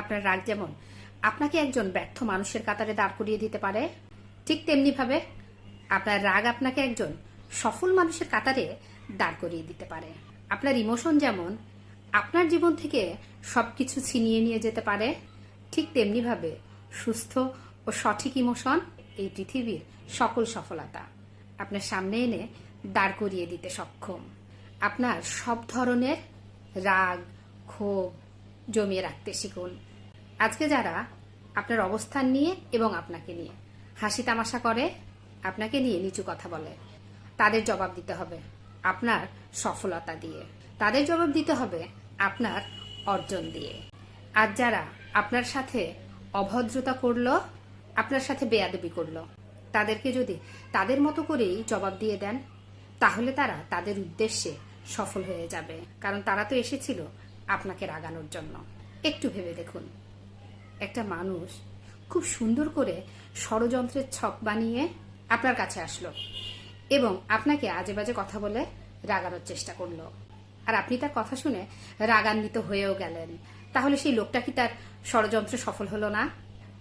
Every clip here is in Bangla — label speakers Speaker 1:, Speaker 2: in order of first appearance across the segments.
Speaker 1: আপনার রাগ যেমন, আপনাকে একজন ব্যর্থ মানুষের কাতারে দাঁড় করিয়ে দিতে পারে, ঠিক তেমনিভাবে আপনার রাগ আপনাকে একজন সফল মানুষের কাতারে দাঁড় করিয়ে দিতে পারে। আপনার ইমোশন যেমন, আপনার জীবন থেকে সবকিছু ছিনিয়ে নিয়ে যেতে পারে, ঠিক তেমনিভাবে সুস্থ ও সঠিক ইমোশন এই পৃথিবীর সকল সফলতা আপনার সামনে এনে দাঁড় করিয়ে দিতে সক্ষম। আপনার সব ধরনের রাগ, ক্ষোভ জমিয়ে রাখতে শিখুন। আজকে যারা আপনার অবস্থান নিয়ে এবং আপনাকে নিয়ে হাসি তামাশা করে, আপনাকে নিয়ে নিচু কথা বলে, তাদের জবাব দিতে হবে আপনার সফলতা দিয়ে। তাদের জবাব দিতে হবে আপনার অর্জন দিয়ে। আর যারা আপনার সাথে অভদ্রতা করল, আপনার সাথে বেয়াদবি করল, তাদেরকে যদি তাদের মতো করেই জবাব দিয়ে দেন, তাহলে তারা তাদের উদ্দেশ্যে সফল হয়ে যাবে। কারণ তারা তো এসেছিল আপনাকে রাগানোর জন্য। একটু ভেবে দেখুন। একটা মানুষ খুব সুন্দর করে ষড়যন্ত্রের ছক বানিয়ে আপনার কাছে আসলো এবং আপনাকে আজে বাজে কথা বলে রাগানোর চেষ্টা করল। আর আপনি তার কথা শুনে রাগান্বিত হয়েও গেলেন। তাহলে সেই লোকটা কি তার ষড়যন্ত্র সফল হলো না?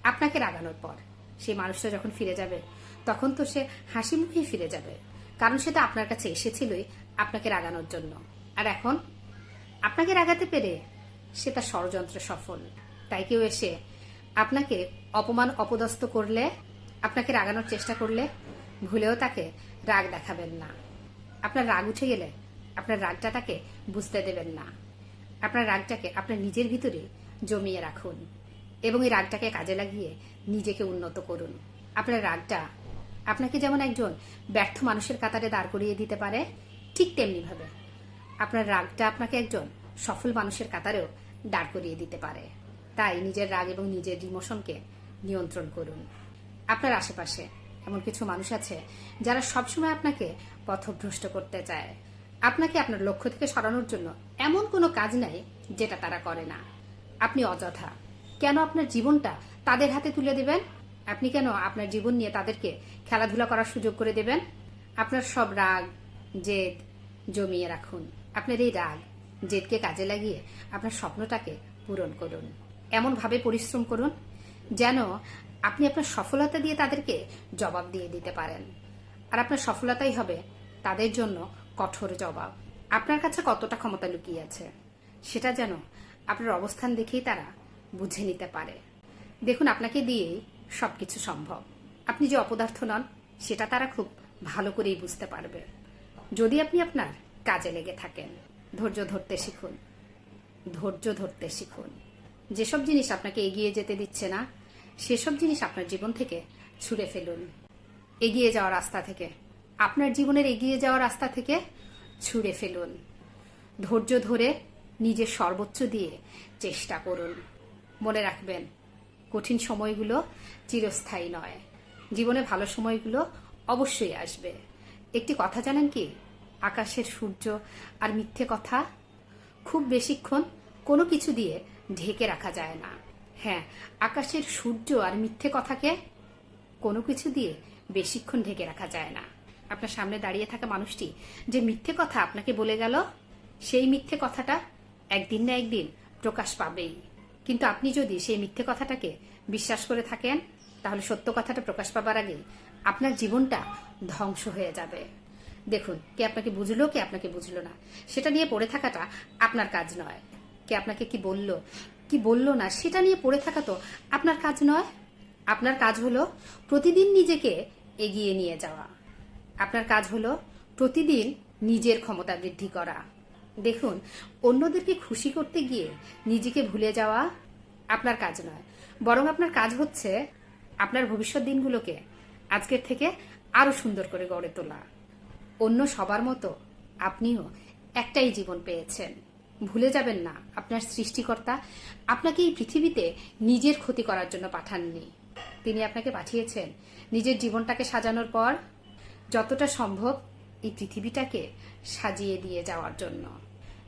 Speaker 1: আপনাকে রাগানোর পর সেই মানুষটা যখন ফিরে যাবে, তখন তো সে হাসি মুখেই ফিরে যাবে। কারণ সে তো আপনার কাছে এসেছিলই আপনাকে রাগানোর জন্য। আর এখন আপনাকে রাগাতে পেরে সে তার ষড়যন্ত্র সফল। তাই কেউ এসে আপনাকে অপমান অপদস্থ করলে, আপনাকে রাগানোর চেষ্টা করলে ভুলেও তাকে রাগ দেখাবেন না। আপনার রাগ উঠে গেলে আপনার রাগটা তাকে বুঝতে দেবেন না। আপনার রাগটাকে আপনার নিজের ভিতরে জমিয়ে রাখুন এবং এই রাগটাকে কাজে লাগিয়ে নিজেকে উন্নত করুন। আপনার রাগটা আপনাকে যেমন একজন ব্যর্থ মানুষের কাতারে দাঁড় করিয়ে দিতে পারে, ঠিক তেমনিভাবে আপনার রাগটা আপনাকে একজন সফল মানুষের কাতারেও দাঁড় করিয়ে দিতে পারে। তাই নিজের রাগ এবং নিজের ইমোশনকে নিয়ন্ত্রণ করুন। আপনার আশেপাশে এমন কিছু মানুষ আছে যারা সবসময় আপনাকে পথভ্রষ্ট করতে চায়। আপনাকে আপনার লক্ষ্য থেকে সরানোর জন্য এমন কোনো কাজ নাই যেটা তারা করে না। আপনি অযথা। কেন আপনার জীবনটা তাদের হাতে তুলে দেবেন? আপনি কেন আপনার জীবন নিয়ে তাদেরকে খেলাধুলা করার সুযোগ করে দেবেন? আপনার সব রাগ, জেদ জমিয়ে রাখুন। আপনার এই রাগ, জেদকে কাজে লাগিয়ে আপনার স্বপ্নটাকে পূরণ করুন। এমনভাবে পরিশ্রম করুন যেন আপনি আপনার সফলতা দিয়ে তাদেরকে জবাব দিয়ে দিতে পারেন। আর আপনার সফলতাই হবে তাদের জন্য কঠোর জবাব। আপনার কাছে কতটা ক্ষমতা লুকিয়ে আছে, সেটা যেন আপনার অবস্থান দেখেই তারা বুঝে নিতে পারে। দেখুন, আপনাকে দিয়েই সবকিছু সম্ভব। আপনি যে অপদার্থ নন, সেটা তারা খুব ভালো করেই বুঝতে পারবে। যদি আপনি আপনার কাজে লেগে থাকেন। ধৈর্য ধরতে শিখুন। ধৈর্য ধরতে শিখুন। যেসব জিনিস আপনাকে এগিয়ে যেতে দিচ্ছে না, সেসব জিনিস আপনার জীবন থেকে ছুঁড়ে ফেলুন। এগিয়ে যাওয়ার রাস্তা থেকে, আপনার জীবনের এগিয়ে যাওয়ার রাস্তা থেকে ছুঁড়ে ফেলুন। ধৈর্য ধরে নিজের সর্বোচ্চ দিয়ে চেষ্টা করুন। মনে রাখবেন, কঠিন সময়গুলো চিরস্থায়ী নয়। জীবনে ভালো সময়গুলো অবশ্যই আসবে। একটি কথা জানেন কি? আকাশের সূর্য আর মিথ্যে কথা। খুব বেশিক্ষণ কোনো কিছু দিয়ে ঢেকে রাখা যায় না। হ্যাঁ আকাশের সূর্য আর মিথ্যে কথাকে কোনো কিছু দিয়ে বেশিক্ষণ ঢেকে রাখা যায় না। আপনার সামনে দাঁড়িয়ে থাকা মানুষটি যে মিথ্যে কথা আপনাকে বলে গেল, সেই মিথ্যে কথাটা একদিন না একদিন প্রকাশ পাবেই। কিন্তু আপনি যদি সেই মিথ্যে কথাটাকে বিশ্বাস করে থাকেন, তাহলে সত্য কথাটা প্রকাশ পাবার আগেই আপনার জীবনটা ধ্বংস হয়ে যাবে। দেখুন, কে আপনাকে বুঝলো, কে আপনাকে বুঝলো না। সেটা নিয়ে পড়ে থাকাটা আপনার কাজ নয়। কে আপনাকে কি বলল কি বলল না, সেটা নিয়ে পড়ে থাকা তো আপনার কাজ নয়। আপনার কাজ হলো প্রতিদিন নিজেকে এগিয়ে নিয়ে যাওয়া। আপনার কাজ হলো প্রতিদিন নিজের ক্ষমতা বৃদ্ধি করা। দেখুন, অন্যদেরকে খুশি করতে গিয়ে নিজেকে ভুলে যাওয়া আপনার কাজ নয়। বরং আপনার কাজ হচ্ছে আপনার ভবিষ্যৎ দিনগুলোকে আজকের থেকে আরও সুন্দর করে গড়ে তোলা। অন্য সবার মতো আপনিও একটাই জীবন পেয়েছেন। ভুলে যাবেন না, আপনার সৃষ্টিকর্তা আপনাকে এই পৃথিবীতে নিজের ক্ষতি করার জন্য পাঠাননি। তিনি আপনাকে পাঠিয়েছেন নিজের জীবনটাকে সাজানোর পর যতটা সম্ভব এই পৃথিবীটাকে সাজিয়ে দিয়ে যাওয়ার জন্য।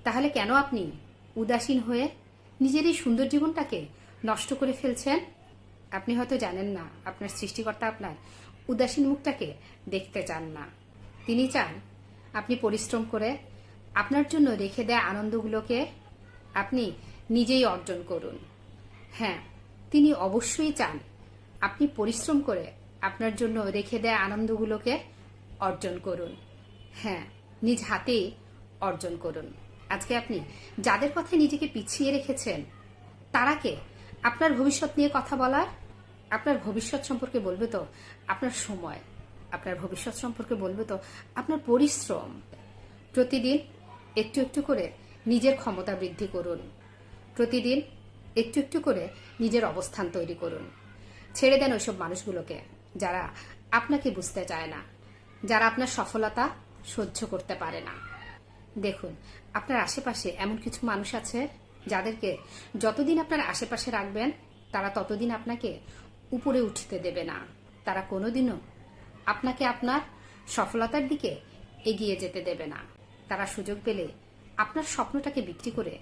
Speaker 1: তাহলে কেন আপনি উদাসীন হয়ে নিজের এই সুন্দর জীবনটাকে নষ্ট করে ফেলছেন? আপনি হয়তো জানেন না, আপনার সৃষ্টিকর্তা আপনার উদাসীন মুখটাকে দেখতে চান না। তিনি চান আপনি পরিশ্রম করে আপনার জন্য রেখে দেয়া আনন্দগুলোকে আপনি নিজেই অর্জন করুন। হ্যাঁ তিনি অবশ্যই চান আপনি পরিশ্রম করে আপনার জন্য রেখে দেয়া আনন্দগুলোকে অর্জন করুন। হ্যাঁ নিজ হাতেই অর্জন করুন। আজকে আপনি যাদের কথায় নিজেকে পিছিয়ে রেখেছেন তারাকে আপনার ভবিষ্যৎ নিয়ে কথা বলার? আপনার ভবিষ্যৎ সম্পর্কে বলবে তো, আপনার সময়। আপনার ভবিষ্যৎ সম্পর্কে বলবে তো, আপনার পরিশ্রম প্রতিদিন একটু একটু করে নিজের ক্ষমতা বৃদ্ধি করুন। প্রতিদিন একটু একটু করে নিজের অবস্থান তৈরি করুন। ছেড়ে দেন ওইসব মানুষগুলোকে যারা আপনাকে বুঝতে চায় না, যারা আপনার সফলতা সহ্য করতে পারে না। দেখুন, আপনার আশেপাশে এমন কিছু মানুষ আছে যাদেরকে যতদিন আপনার আশেপাশে রাখবেন, তারা ততদিন আপনাকে উপরে উঠতে দেবে না। তারা কোনোদিনও আপনাকে আপনার সফলতার দিকে এগিয়ে যেতে দেবে না। তারা সুযোগ পেলে আপনার স্বপ্নটাকে বিক্রি করে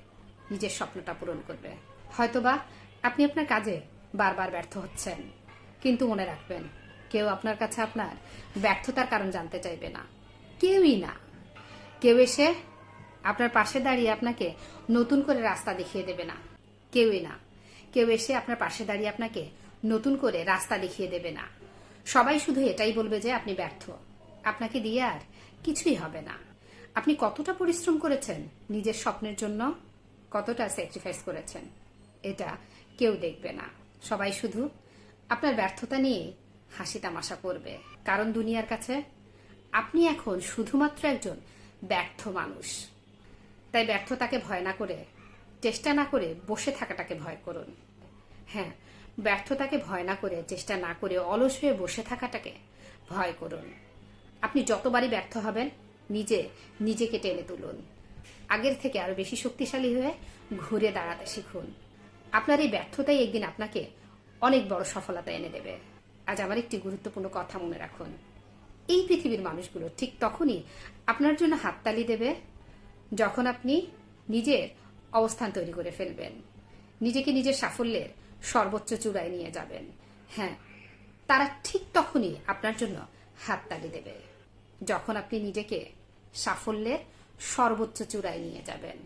Speaker 1: নিজের স্বপ্নটা পূরণ করবে। হয়তোবা আপনি আপনার কাজে বারবার ব্যর্থ হচ্ছেন, কিন্তু মনে রাখবেন, কেউ আপনার কাছে আপনার ব্যর্থতার কারণ জানতে চাইবে না। কেউই না। কেউ এসে আপনার পাশে দাঁড়িয়ে আপনাকে নতুন করে রাস্তা দেখিয়ে দেবে না। কেউই না। কেউ এসে আপনার পাশে দাঁড়িয়ে আপনাকে নতুন করে রাস্তা দেখিয়ে দেবে না। সবাই শুধু এটাই বলবে যে আপনি ব্যর্থ। আপনাকে দিয়ে আর কিছুই হবে না। আপনি কতটা পরিশ্রম করেছেন, নিজের স্বপ্নের জন্য কতটা স্যাক্রিফাইস করেছেন, এটা কেউ দেখবে না। সবাই শুধু আপনার ব্যর্থতা নিয়ে হাসি তামাশা করবে। কারণ দুনিয়ার কাছে আপনি এখন শুধুমাত্র একজন ব্যর্থ মানুষ। তাই ব্যর্থতাকে ভয় না করে, চেষ্টা না করে বসে থাকাটাকে ভয় করুন। হ্যাঁ ব্যর্থতাকে ভয় না করে, চেষ্টা না করে অলস হয়ে বসে থাকাটাকে ভয় করুন। আপনি যতবারই ব্যর্থ হবেন, নিজে, নিজেকে টেনে তুলুন। আগের থেকে আরও বেশি শক্তিশালী হয়ে ঘুরে দাঁড়াতে শিখুন। আপনার এই ব্যর্থতাই একদিন আপনাকে অনেক বড় সফলতা এনে দেবে। আজ আমার একটি গুরুত্বপূর্ণ কথা মনে রাখুন। এই পৃথিবীর মানুষগুলো ঠিক তখনই আপনার জন্য হাততালি দেবে, যখন আপনি নিজের অবস্থান তৈরি করে ফেলবেন। নিজেকে নিজের সাফল্যের সর্বোচ্চ চূড়ায় নিয়ে যাবেন। হ্যাঁ তারা ঠিক তখনই আপনার জন্য হাত তালি দেবে, যখন আপনি নিজেকে সাফল্যের সর্বোচ্চ চূড়ায় নিয়ে যাবেন।